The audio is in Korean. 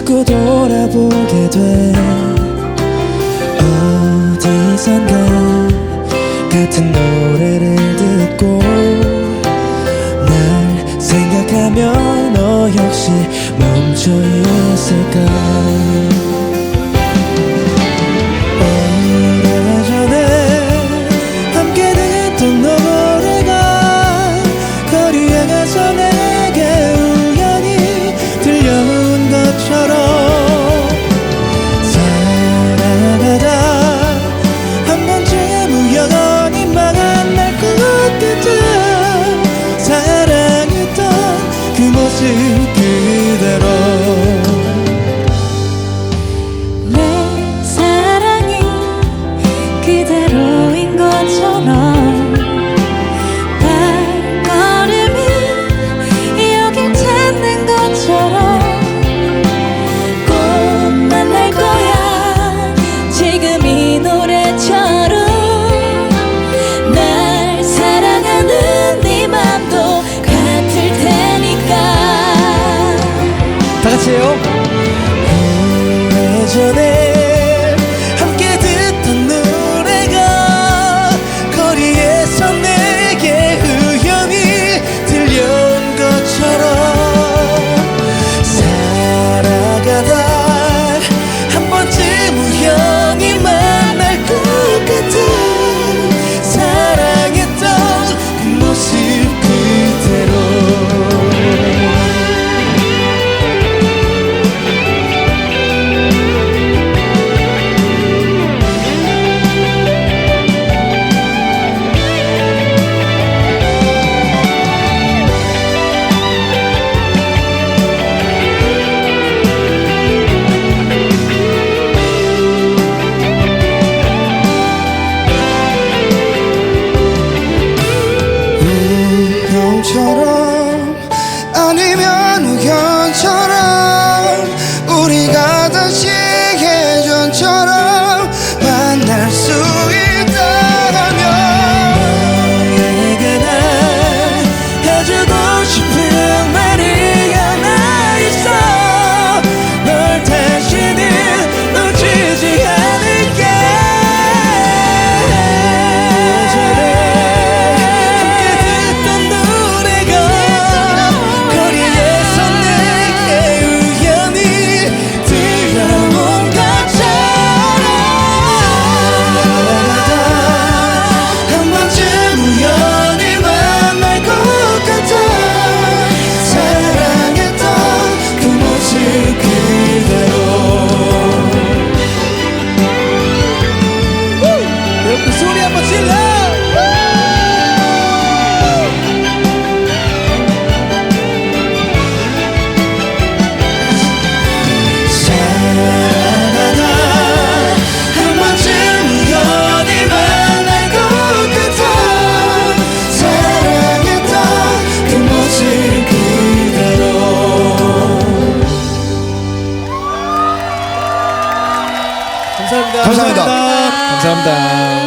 자꾸 돌아보게 돼. 어디선가 같은 노래를 듣고 날 생각하며 너 역시 멈춰 있을까 해요. 오래전에 운명처럼 아니면 우연처럼 한번 질러. 사랑하다. 한 번쯤 우연히 만날 것 같아 사랑했던 그 모습 그대로. 감사합니다. 감사합니다. 감사합니다